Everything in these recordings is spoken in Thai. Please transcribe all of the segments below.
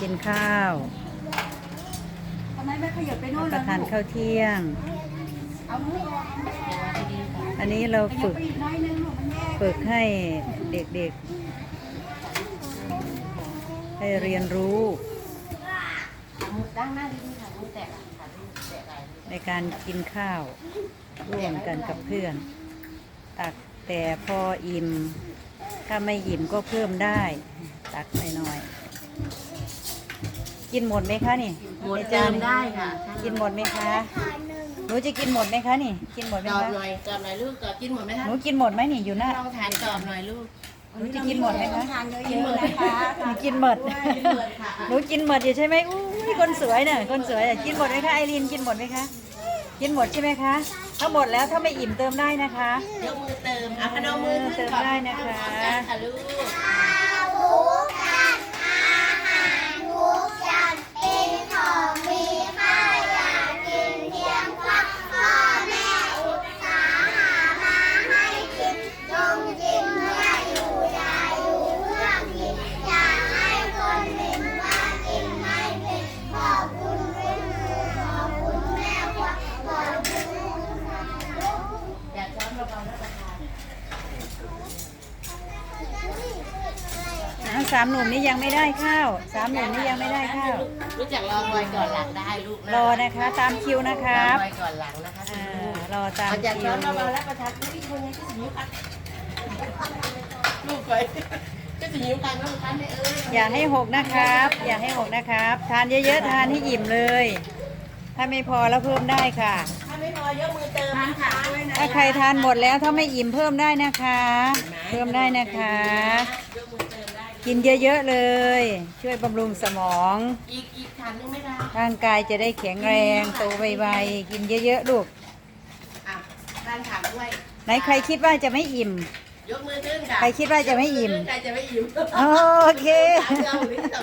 กินข้าวทำไมไม่ขยับไปโน่รับนประทานข้าวเที่ยง เอามือออกอันนี้เราขยัฝึบกไปอีกน้อยนึงลูกมันแยกฝึกให้เด็กๆ ให้เรียนรู้มือตั้งหน้าดีๆค่ะมือแตกอะค่ะมือแตกอะไรในการกินข้าวร่วมกันกับเพื่อน ตักแต่พออิ่ม ถ้าไม่อิ่มก็เพิ่มได้ ตักหน่อยๆกินหมดไหมคะนี่หมดในเติจานมได้ค่ะกินหมดไหมคะหนูจะกินหมดไหมคะนี่ กินหมดไหมกรอบคะหน่อยกรอบหน่อยลูกกรอบกินหมดไหมคะหนูกินหมดไหมนี่อยู่หน้าลองทานกรอบหน่อยลูกหนูจะกินหมดไหมต้อคะงทานเยอะๆนะคะหนูกินหมดกินหมดค่ะหนูกินหมดอยู่ใช่ไหมอุ้ยคนสวยเนี่ยคนสวยอะกินหมดไหมคะไอรีนกินหมดไหมคะกินหมดใช่ไหมคะถ้าหมดแล้วถ้าไม่อิ่มเติมได้นะคะ ยกมือเติมอะพนมมือขึ้นเติมก่อนได้นะคะ พร้อมกันค่ะลูก อยากช้อนเบาๆแล้วประทานอ้าวสามหนุ่มนี่ยังไม่ได้ข้าวสามหนุ่มนี่ยังไม่ได้ข้าว รู้จักรอคอยก่อนหลังได้ลูกรอนะคะตามคิวนะครับรอคอยก่อนหลังนะคะอ่ารอตามเอาจากคิช้วอนเบาๆแล้วประทานลูกอีกคนนึงก็สิยิ้วกันลูกไปก็สิยิ้วกันแล้วประทานได้เอออย่าให้หกนะครับ อย่าให้หกนะครับ ทานเยอะๆ ทานให้อิ่มเลย ถ้าไม่พอแล้วเพิ่มได้ค่ะถ้าไม่พอ ยกมือเติมทานนะผัคะกด้วยนะถ้าใครทานหมดแล้วถ้าไม่อิ่มเพิ่มได้นะคะ เพิ่มได้นะคะยกมือเติมได้กินเยอะๆเลย ช่วยบำรุงสมอง อีกอีกขันนึงไม่ได้ร่างกายจะได้แข็งแรงโตไวๆกินเยอะๆลูกอะด้านถังด้วยไหนใครคิดว่าจะไม่อิ่ม ยกมือขึ้นค่ะใครคิดว่าจะไม่อิ่ม ใครจะไม่อิ่มโอเคเราหรือเต่า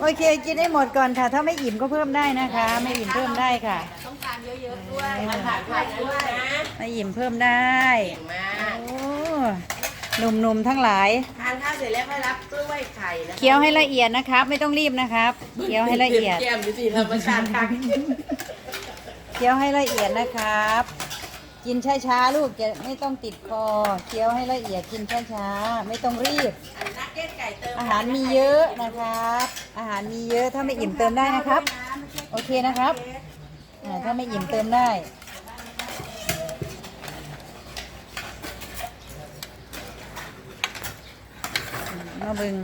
โอเคกินให้หมดก่อนค่ะ ถ้าไม่อิ่มก็เพิ่มได้นะคะ ไม่อิ่มเพิ่มได้ค่ะต้องทาน เยอะๆด้วยๆมันผ่านผ่านด้วยนะไม่อิ่มเพิ่มได้ เก่งมากโอ้หนุ่มๆทั้งหลาย ทานข้าวเสร็จแล้วค่อยรับกล้วยไข่นะเคี้ยวให้ละเอียดนะครับ ไม่ต้องรีบนะครับ เคี้ยวให้ละเอียด แก้มดูสิธรรมชาติค่ะเคี้ยวให้ละเอียดนะครับ กินช้าๆลูกจะไม่ต้องติดคอ เคี้ยวให้ละเอียดกินช้าๆไม่ต้องรีบนักเก็ตไก่เติมอาหารมีเยอะนะครับ อาหารมีเยอะถ้าไม่อิ่มเติมได้นะครับ โอเคนะครับ อ่าถ้าไม่อิ่มเติมได้ มาเบึง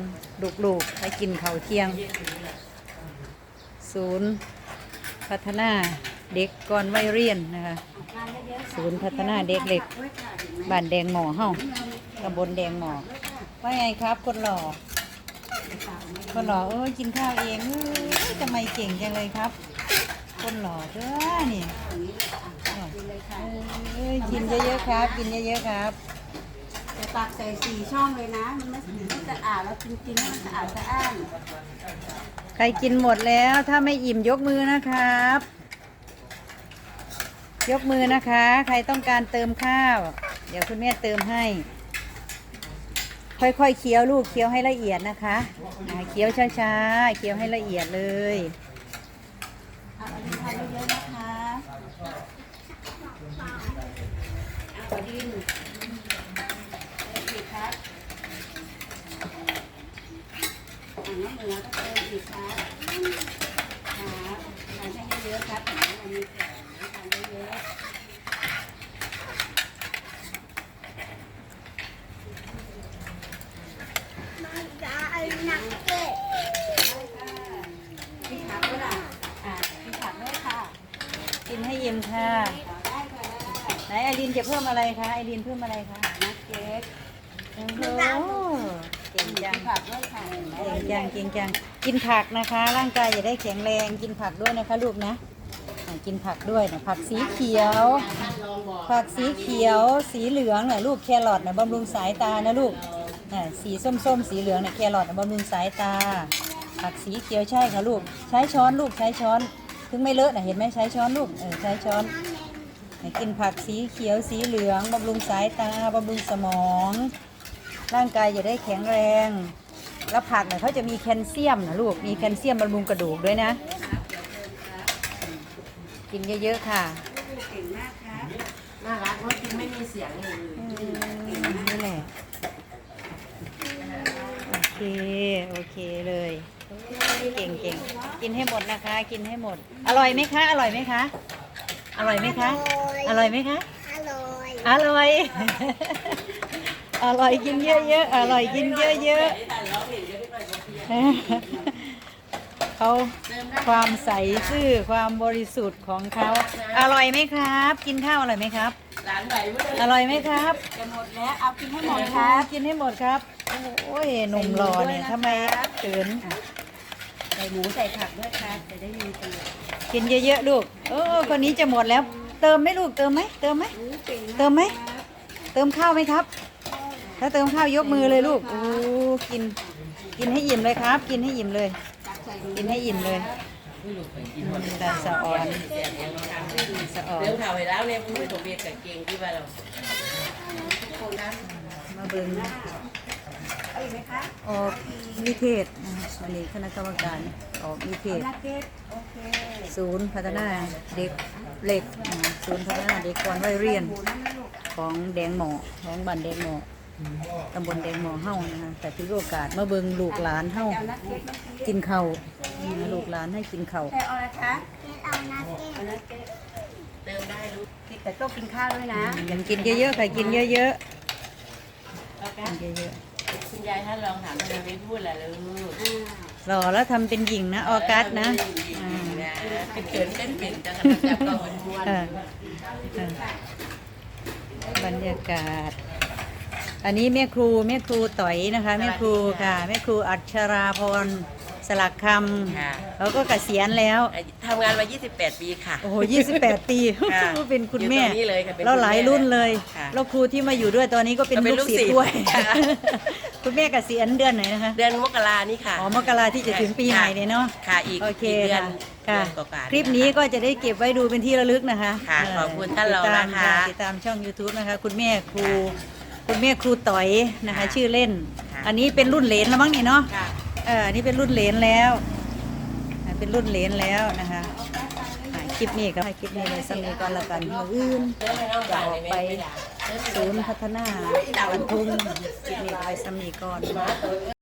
ลูกๆให้กินเขาเที่ยง ศูนย์พัฒนาเด็กก่อนวัยเรียนนะคะ ศูนย์พัฒนาเด็กเล็กบ้านแดงหมอเฮาตำบลแดงหมอว่าไงครับคนหล่อคนหล่อเอ้ยกินข้าวเองเอ้ยทำไมเก่งจังเลยครับ คนหล่อเด้อนี่เอ้ยกินเยอะๆครับ กินเยอะๆครับแต่ตักใส่สี่ช่องเลยนะ มันไม่ไม่สะอาดแล้วจริงๆแล้วมันสะอาดสะอ้านใครกินหมดแล้วถ้าไม่อิ่มยกมือนะครับ ยกมือนะคะ ใครต้องการเติมข้าว เดี๋ยวคุณแม่เติมให้ ค่อยๆเคี้ยวลูกเคี้ยวให้ละเอียดนะคะอ่าเคี้ยวช้าๆเคี้ยวให้ละเอียดเลย เอาอันนี้ทานเยอะๆนะคะ กินอีกครับอ่าน้ำเหนือก็เติมอีกครับครับทานให้เยอะครับอันนี้แก่ทานเยอะๆพี่ผักด้วยล่ะอ่าพี่ผักด้วยค่ะกินให้อิ่มค่ะได้ค่ะ ไหนไอรินจะเพิ่มอะไรคะไอรินเพิ่มอะไรคะนักเก็ตโอ้โหเก่งจังพี่ผักด้วยค่ะเก่งจังเก่งจังกินผักนะคะ ร่างกายจะได้แข็งแรงกินผักด้วยนะคะลูกนะอ่ากินผักด้วยนะผักสีเขียวท่านลองบอกผักสีเขียว สีเหลืองน่ะลูกแครอทน่ะบำรุงสายตานะลูกน่ะสีส้มๆ สีเหลืองน่ะแครอทน่ะบำรุงสายตา ผักสีเขียวใช่ค่ะลูก ใช้ช้อนลูกใช้ช้อน ถึงไม่เลอะน่ะเห็นไหมใช้ช้อนลูกเออใช้ช้อน ให้กินผักสีเขียวสีเหลืองบำรุงสายตาบำรุงสมอง ร่างกายจะได้แข็งแรง แล้วผักเนี่ยเขาจะมีแคลเซียมนะลูกมีแคลเซียมบำรุงกระดูกด้วยนะ กินเยอะๆค่ะเก่งมากครับน่ารักเพราะกินไม่มีเสียงเลยอืมนี่แหละโอเคโอเคเลยเก่งเก่งกินให้หมดนะคะ กินให้หมด อร่อยไหมคะ อร่อยไหมคะ อร่อยไหมคะ อร่อยไหมคะ อร่อยอร่อย อร่อยกินเยอะๆ อร่อยกินเยอะๆเขาความใสซื่อความบริสุทธิ์ของเขา อร่อยไหมครับ กินข้าวอร่อยไหมครับหลานไหวเมื่ออร่อยไหมครับจะหมดแล้ว เอากินให้หมดคครัรับบกินให้หมดครับ โอ้ยหนุ่มหล่อเนี่ยทำไมเขินใส่หมูใส่ผักด้วยครับจะได้มีประโยชน์กินเยอะๆลูก เออคนนี้จะหมดแล้ว เติมไหมลูกเติมไหมเติมไหมเก่งเติมไหมเติมข้าวไหมครับ ถ้าเติมข้าวยกมือเลยลูกโอ้กิน กินให้อิ่มเลยครับ กินให้อิ่มเลยตักใส่กินให้อิ่มเลยดาสะออนสะออนเรื่องข่าวไปแล้วเนี่ยพูดไปถกเบียดกับเก่งที่บ้านเรามาเบิ่งเอาอีกไหมคะออกนิเทศนะคะวันนี้คณะกรรมการออกนิเทศนักเก็ตโอเคศูนย์พัฒนาเด็กเล็กนะคะศูนย์พัฒนาเด็กก่อนวัยเรียนหมูนั่นนะลูกของแดงหมอของบ้านแดงหมอตำบลแดงหมอเฮ้านะคะแต่ที่โอกาสมาเบิ่งลูกหลานเฮ้าเอานักเก็ตมากินกินข้าวนะคะลูกหลานให้กินข้าวใครเอาอะไรคะเอานักเก็ตเอานักเก็ตเติมได้ลูกแต่ต้องกินข้าวด้วยนะยังกินเยอะๆค่ะกินเยอะเอาๆกันกินเยอะ คุณยายท่านลองถามทำไมไม่พูดล่ะลูกๆหล่อแล้วทำเป็นหญิงนะออกัสนะอ่าเป็นเขินเต้นเป็นจะกระจับเราเป็นมวนเออเออบรรยากาศ อันนี้แม่ครูแม่ครูต่อยนะคะแม่ครูค่ะแม่ครูอัชราพร สลักคค่ะำเขาก็เกษียณแล้ว ทำงานมา 28 ปีค่ะ โอ้โห 28 ปีค่ะเป็นคุณแม่อยู่ตรงนี้เลยค่ะเป็นคุณแม่แล้วหลายรุ่นเลย ค่ะแล้วครูที่มาอยู่ด้วยตอนนี้ก็เป็นก็เป็นลูกศิษลูกศิษย์ย์ด้วยค่ะ คุณแม่เกษียณเดือนไหนนะคะเดือนมกรานี่ค่ะอ๋อมกราที่จะถึงปีใหม่เนี่ยเนาะ ค่ะอีกโอเคอีกเดือนค่ะ เดือนกว่าๆ คลิปนี้ก็จะได้เก็บไว้ดูเป็นที่ระลึกนะคะค่ะเขอบคุณท่านรองติดตมนะคะติดตามช่อง YouTube นะคะ คุณแม่ครู คุณแม่ครูต่อยนะคะชื่อเล่น ค่ะ อันนี้เป็นรุ่นเหลนแล้วมั้งนี่เนาะ ค่ะ เออนี่เป็นรุ่นเลนแล้วเป็นรุ่นเลนแล้วนะคะคลิปนี้ก็ให้คลิปนี้เลยสมีก่อนละกันมืออื่นเติมให้น้อกไปศูนย์พัฒนาบรรทุงคลิปนี้ไปสมีก่อน